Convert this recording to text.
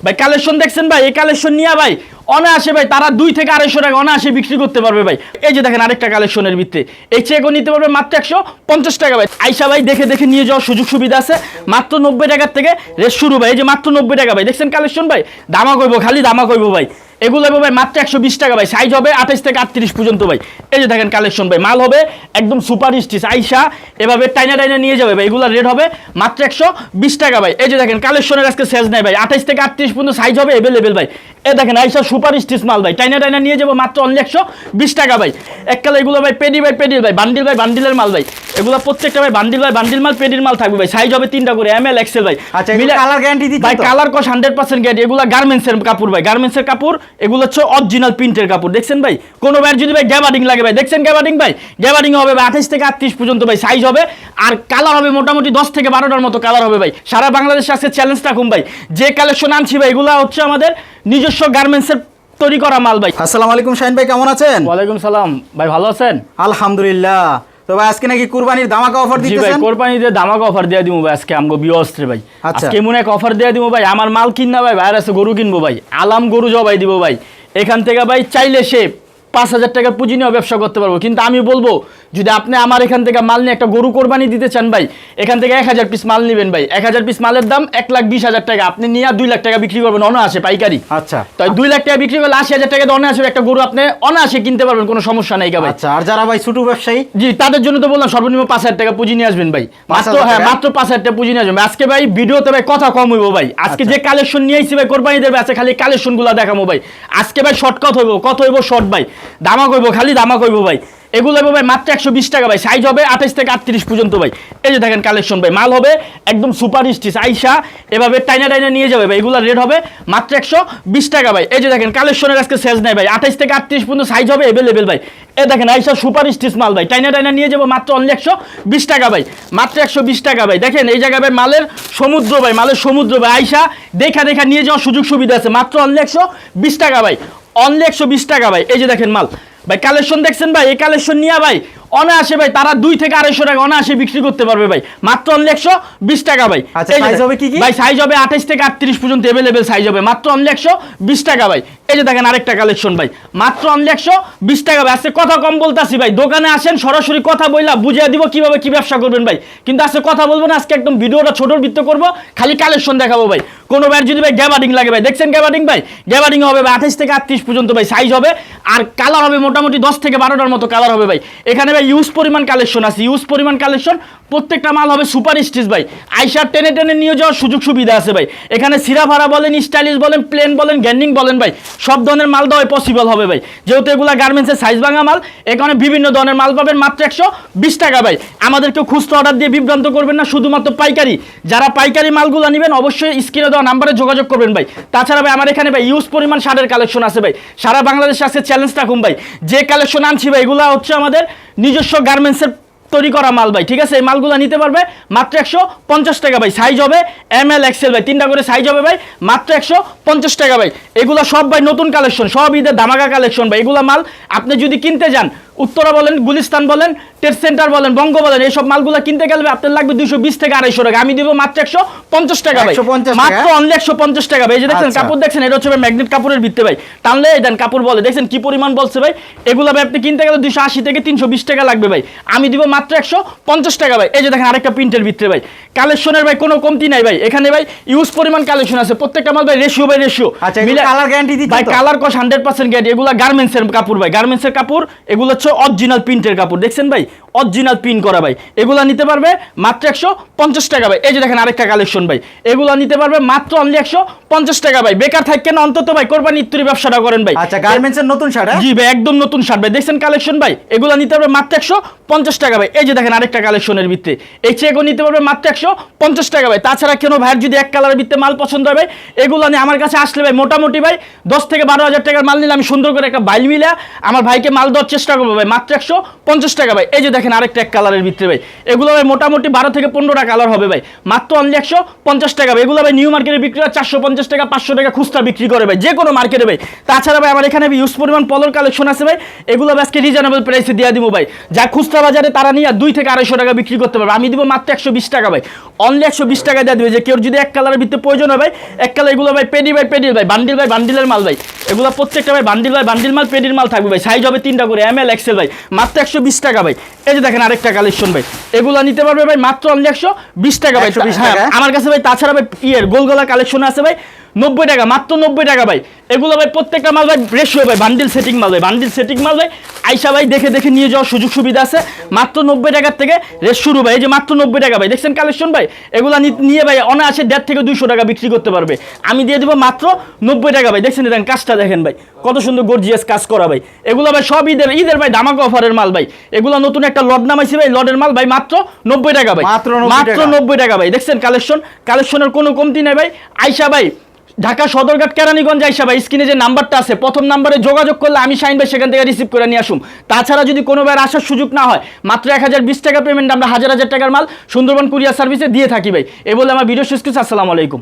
ভাই কালেকশন দেখছেন ভাই? এই কালেকশন নিয়ে ভাই, অনায়াসে ভাই, তারা দুই থেকে আড়াইশো টাকা অনায়াসে বিক্রি করতে পারবে ভাই। এই যে দেখেন আরেকটা কালেকশনের ভিত্তি। এই চেকও নিতে পারবে মাত্র একশো পঞ্চাশ টাকা ভাই। আইসা ভাই, দেখে দেখে নিয়ে যাওয়ার সুযোগ সুবিধা আছে। মাত্র নব্বই টাকার থেকে রেট শুরু ভাই। এই যে মাত্র নব্বই টাকা ভাই। দেখছেন কালেকশন ভাই? দামা করব খালি দামা করব ভাই। এগুলো হবে ভাই মাত্র একশো বিশ টাকা ভাই। সাইজ হবে আঠাশ থেকে আটত্রিশ পর্যন্ত ভাই। এই যে দেখেন কালেকশন ভাই, মাল হবে একদম সুপার স্টিচ আইসা এভাবে টাইনা টাইনা নিয়ে যাবে ভাই এগুলো রেট হবে মাত্র একশো বিশ টাকা ভাই। এই যে দেখেন কালেকশনের আজকে সেলস নেই ভাই। আঠাশ থেকে আটত্রিশ পর্যন্ত সাইজ হবে অ্যাভেলেবেল ভাই। এ দেখেন আইসা সুপার স্টিচ মাল ভাই। টাইনা টাইনা নিয়ে যাব মাত্র অনলি একশো বিশ টাকা ভাই। এককালে এগুলো ভাই পেডি ভাই পেডিল ভাই বান্ডিল ভাই বান্ডিলের মাল ভাই। এগুলো প্রত্যেকটা ভাই বান্ডিল ভাই বান্ডিল মাল পেডির মাল থাকবে ভাই। সাইজ হবে তিনটা করে এম এল এক্সেল ভাই। আচ্ছা, মিলে- colour guarantee দিচ্ছে ভাই কালার কস হান্ড্রেড পার্সেন্ট গ্যারান্টি এগুলো গার্মেন্টসের কাপড় ভাই গার্মেন্টসের কাপড়। এগুলো হচ্ছে অরিজিনাল প্রিন্টের কাপড় দেখছেন ভাই? কোনো ভাই যদি ভাই গ্যাবারিং লাগে ভাই দেখছেন গ্যাবারিং ভাই? গ্যাবারিং হবে ভাই আঠাশ থেকে আটত্রিশ পর্যন্ত ভাই সাইজ হবে। আর কালার হবে মোটামুটি দশ থেকে বারোটার মতো কালার হবে ভাই। সারা বাংলাদেশে আজকে চ্যালেঞ্জ রাখুন ভাই। যে কালেকশন আনছি ভাই এগুলো হচ্ছে আমাদের নিজস্ব গার্মেন্টসের তৈরি করা মাল ভাই। আসসালামু আলাইকুম শাহিন ভাই কেমন আছেন? ওয়ালাইকুম সালাম। ভাই ভালো আছেন? আলহামদুলিল্লাহ। তো ভাই আজকে নাকি কুরবানির দামাকা অফার দিতেছেন? ভাই দিয়ে দামাকা অফার দিয়ে দিমু ভাই আজকে আমগো বিয়স্ত্রে ভাই। আচ্ছা। আজকে এমন এক অফার দিয়ে দিমু ভাই আমার মাল কিন না ভাই বাইরে আছে গরু কিনবো ভাই আলাম গরু জবাই দিব ভাই। এখান থেকে ভাই চাইলে সে পাঁচ হাজার টাকা পুঁজি নিয়ে ব্যবসা করতে পারব। কিন্তু আমি বলব যদি আপনি আমার এখান থেকে মাল নিয়ে একটা গরু কোরবানি দিতে চান ভাই এখান থেকে এক হাজার পিস মাল নেবেন ভাই। এক হাজার পিস মালের দাম এক লাখ বিশ হাজার টাকা। আপনি নিয়ে দুই লাখ টাকা বিক্রি করবেন অনায়াসে পাইকারি। আচ্ছা। তাই দুই লাখ টাকা বিক্রি করলে আশি হাজার টাকা দিয়ে অনায়াসে একটা গরু আপনি অনায়াসে কিনতে পারবেন কোনো সমস্যা নেই ভাই। আচ্ছা আর যারা ভাই ছোট ব্যবসায়ী? জি তাদের জন্য তো বললাম সর্বনিম্ন পাঁচ হাজার টাকা পুঁজি নিয়ে আসবেন ভাই। মাত্র হ্যাঁ মাত্র পাঁচ হাজার টাকা পুঁজি নিয়ে আসবেন। আজকে ভাই ভিডিওতে ভাই কথা কম হইব ভাই। আজকে আচ্ছা। যে কালেকশন নিয়ে আইছি ভাই কোরবানি দেবে আছে খালি কালেকশনগুলা দেখাবো ভাই। আজকে ভাই শর্টকাট হইব। কত হইব শর্ট ভাই? দামা কইব, খালি দামা কইব ভাই। এগুলো হবে ভাই মাত্র একশো বিশ টাকা ভাই। সাইজ হবে আঠাশ থেকে আটত্রিশ পর্যন্ত ভাই। এই যে দেখেন কালেকশন ভাই, মাল হবে একদম সুপার স্টিচ আইসা এভাবে টাইনা টাইনা নিয়ে যাবে ভাই। এগুলোর রেট হবে মাত্র একশো বিশ টাকা ভাই। এই যে দেখেন কালেকশনের আজকে সেজ নেই ভাই। আঠাশ থেকে আটত্রিশ পর্যন্ত সাইজ হবে এভেলেবেল ভাই। এ দেখেন আইসা সুপার স্টিচ মাল ভাই। টাইনা টাইনা নিয়ে যাব মাত্র অনলি একশো বিশ টাকা ভাই। মাত্র একশো বিশ টাকা ভাই। দেখেন এই জায়গায় ভাই মালের সমুদ্র ভাই, মালের সমুদ্র ভাই। আইসা দেখা দেখা নিয়ে যাওয়ার সুযোগ সুবিধা আছে। মাত্র অনলি একশো বিশ টাকা ভাই। অনলি একশো বিশ টাকা ভাই। এই যে দেখেন মাল। ভাই কালেকশন দেখছেন ভাই? এই কালেকশন নিয়ে ভাই অনায়াসে ভাই তারা দুই থেকে আড়াইশো টাকা অনায়াসে বিক্রি করতে পারবে ভাই। মাত্র অনলি একশো বিশ টাকা ভাই। আচ্ছা? ভাই সাইজ হবে আঠাশ থেকে আটত্রিশ পর্যন্ত এভেলেবেল সাইজ হবে। মাত্র অনলি একশো বিশ টাকা ভাই। এই যে দেখেন আরেকটা কালেকশন ভাই। মাত্র অনলি একশো বিশ টাকা ভাই। আজকে কথা কম বলতাছি ভাই। দোকানে আসেন সরাসরি কথা বললা বুঝিয়ে দিব কীভাবে কি ব্যবসা করবেন ভাই। কিন্তু আজকে কথা বলব না আজকে একদম ভিডিওটা ছোটোর বৃত্ত করব খালি কালেকশন দেখাবো ভাই। কোনো ভাই যদি ভাই গ্যাবারিং লাগে ভাই। দেখছেন গ্যাবারিং ভাই? গ্যাবারিং হবে ভাই আঠাশ থেকে আটত্রিশ পর্যন্ত ভাই। সাইজ হবে। আর কালার হবে মোটামুটি দশ থেকে বারোটার মতো কালার হবে ভাই। এখানে ভাই ইউজ পরিমাণ কালেকশন আছে ইউজ পরিমাণ কালেকশন প্রত্যেকটা মাল হবে সুপার স্টিচ ভাই। আইসার টেনে টেনে নিয়ে যাওয়ার সুযোগ সুবিধা আছে ভাই। এখানে সিরা ভাড়া বলেন স্টাইলিশ বলেন প্লেন বলেন গ্যান্ডিং বলেন ভাই। সব ধরনের মাল দেওয়া পসিবল হবে ভাই। যেহেতু এগুলা গার্মেন্টসের সাইজ ভাঙা মাল, এখানে বিভিন্ন ধরনের মাল পাবেন, মাত্র একশো বিশ টাকা ভাই। আমাদেরকে খুচরো অর্ডার দিয়ে বিভ্রান্ত করবেন না, শুধুমাত্র পাইকারি। যারা পাইকারি মালগুলো নেবেন, অবশ্যই স্ক্রিনে দেওয়া নাম্বারে যোগাযোগ করবেন ভাই। তাছাড়া ভাই, আমার এখানে ভাই ইউজ পরিমাণ শার্টের কালেকশন আছে ভাই। সারা বাংলাদেশে আজকে চ্যালেঞ্জ রাখুন ভাই। যে কালেকশন আনছি ভাই, এগুলো হচ্ছে আমাদের নিজস্ব গার্মেন্টসের তৈরি করা মাল ভাই, ঠিক আছে? এই মালগুলো নিতে পারবে মাত্র একশো পঞ্চাশ টাকা ভাই। সাইজ হবে এম এল এক্সেল ভাই, তিনটা করে সাইজ হবে ভাই, মাত্র একশো পঞ্চাশ টাকা ভাই। এগুলো সব ভাই নতুন কালেকশন সব ঈদের ধামাকা কালেকশন ভাই। এগুলো মাল আপনি যদি কিনতে যান উত্তরা বলেন গুলিস্তান বলেন টেট সেন্টার বলেন বঙ্গ বলেন এইসব মালগুলো কিনতে গেলে আপনার লাগবে দুইশো বিশ থেকে আড়াইশো টাকা। আমি দিব মাত্র একশো পঞ্চাশ টাকা ভাই। মাত্র অনলি একশো পঞ্চাশ টাকা ভাই। এই যে দেখছেন আচ্ছা। কাপড় দেখছেন এটা হচ্ছে ভাই ম্যাগনেট কাপড়ের ভিত্তি ভাই। টানলে দেন কাপড় বলে। দেখছেন কি পরিমাণ বলছে ভাই? এগুলো ভাই আপনি কিনতে গেলে দুশো আশি থেকে তিনশো বিশ টাকা লাগবে ভাই। আমি দিব মাত্র একশো পঞ্চাশ টাকা ভাই। এই যে দেখেন আরেকটা প্রিন্টের ভিতরে ভাই। কালেকশনের ভাই কোনো কমতি নাই ভাই। এখানে ভাই ইউজ পরিমাণ কালেকশন আছে। প্রত্যেকটা মাল ভাই রেশিও বাই রেশিও আচ্ছা, এগুলো colour guarantee দিচ্ছে ভাই কালার কস হান্ড্রেড পার্সেন্ট গ্যারান্টি এগুলো গার্মেন্টসের কাপড় ভাই। গার্মেন্টসের কাপড় এগুলো হচ্ছে অরিজিনাল প্রিন্টের কাপড়। দেখছেন ভাই? অরিজিনাল প্রিন্ট করা ভাই। এগুলা নিতে পারবে মাত্র একশো পঞ্চাশ টাকা ভাই। এই যে দেখেন আরেকটা কালেকশন ভাই। এগুলো নিতে পারবে মাত্র অনলি একশো পঞ্চাশ টাকা ভাই। বেকার থাকেন অন্তত ভাই কোরবানি ইত্তরি ব্যবসাটা করেন ভাই। আচ্ছা গার্মেন্টসের নতুন শার্ট হ্যাঁ? জি ভাই একদম নতুন শার্ট ভাই। দেখছেন কালেকশন ভাই? এগুলো নিতে পারবে মাত্র একশো পঞ্চাশ টাকা ভাই। এই যে দেখেন আরেকটা কালেকশনের ভিত্তি এই চেকও নিতে পারবে মাত্র একশো পঞ্চাশ টাকা ভাই। তাছাড়া কেন ভাইয়ের যদি এক কালারের ভিত্তে মাল পছন্দ হবে এগুলো নিয়ে আমার কাছে আসলে ভাই মোটামুটি ভাই দশ থেকে বারো হাজার টাকার মাল নিলে আমি সুন্দর করে একটা বাইল মিলে আমার ভাইকে মাল দেওয়ার চেষ্টা করব ভাই। মাত্র একশো পঞ্চাশ টাকা ভাই। এই যে এই যে দেখেন আরেকটা এক কালারের ভিতরে ভাই। এগুলো ভাই মোটামুটি বারো থেকে পনেরোটা কালার হবে ভাই। মাত্র অনলি একশো পঞ্চাশ টাকা ভাই। এগুলো ভাই নিউ মার্কেটে বিক্রি হয় চারশো পঞ্চাশ টাকা, পাঁচশো টাকা খুচরা বিক্রি করে ভাই। যে কোনো মার্কেটে ভাই। তাছাড়া ভাই আমার এখানে ইউজ পরিমাণ পলর কালেকশন আছে ভাই। এগুলো আজকে রিজনেবল প্রাইসে দিয়ে দিব ভাই। যা খুচরা বাজারে তারা নিয়ে দুই থেকে আড়াইশো টাকা বিক্রি করতে পারবে। আমি দিব মাত্র একশো বিশ টাকা ভাই। অনলি একশো বিশ টাকা দিয়ে দিবে যে কেউ যদি এক কালারের ভিতরে প্রয়োজন হয় ভাই, এক কালার এগুলো ভাই পেডি ভাই পেডির ভাই। বান্ডিল ভাই বান্ডিলের মাল ভাই। এগুলো প্রত্যেকটা ভাই বান্ডিল ভাই বান্ডিল মাল পেডির মাল থাকবে ভাই। সাইজ হবে তিনটা করে এম এল এক্সেল ভাই। মাত্র একশো বিশ টাকা ভাই। এই যে দেখেন আরেকটা কালেকশন ভাই। এগুলো নিতে পারবে ভাই মাত্র অনলি একশো বিশ টাকা ভাই হ্যাঁ। আমার কাছে ভাই তাছাড়া ভাই ইয়ের গোলগোলা কালেকশন আছে ভাই নব্বই টাকা মাত্র নব্বই টাকা ভাই। এগুলো ভাই প্রত্যেকটা মাল ভাই রেশিও ভাই বান্ডিল সেটিং মাল ভাই বান্ডিল সেটিং মাল ভাই। আইসা ভাই দেখে দেখে নিয়ে যাওয়ার সুযোগ সুবিধা আছে। মাত্র নব্বই টাকার থেকে রেস শুরু ভাই এই যে মাত্র নব্বই টাকা ভাই। দেখছেন কালেকশন ভাই? এগুলো নিয়ে ভাই অনায়াসে দেড় থেকে দুইশো টাকা বিক্রি করতে পারবে। আমি দিয়ে দেবো মাত্র নব্বই টাকা ভাই। দেখছেন দেখেন কাজটা দেখেন ভাই কত সুন্দর গর্জিয়াস কাজ করা ভাই। এগুলো ভাই সব ঈদের ঈদের ভাই ধামাকা অফারের মাল ভাই। এগুলো নতুন একটা লড নামাইছি ভাই লডের মাল ভাই মাত্র নব্বই টাকা ভাই। মাত্র মাত্র নব্বই টাকা ভাই। দেখছেন কালেকশন কালেকশনের কোনো কমতি নেই ভাই। আইসা ভাই ঢাকা সদরঘাট কেরানীগঞ্জ আইসা ভাই স্ক্রিনে যে নাম্বারটা আছে প্রথম নাম্বারে যোগাযোগ করলে আমি সাইন ভাই সেখান থেকে রিসিভ করে নিয়ে আসুম। তাছাড়া যদি কোনো বার আসার সুযোগ না হয় মাত্র এক হাজার বিশ টাকা পেমেন্ট আমরা হাজার হাজার টাকার মাল সুন্দরবন কুরিয়ার সার্ভিসে দিয়ে থাকি ভাই। এ বলে আমার ভিডিও শেষ করছি আসসালামু আলাইকুম।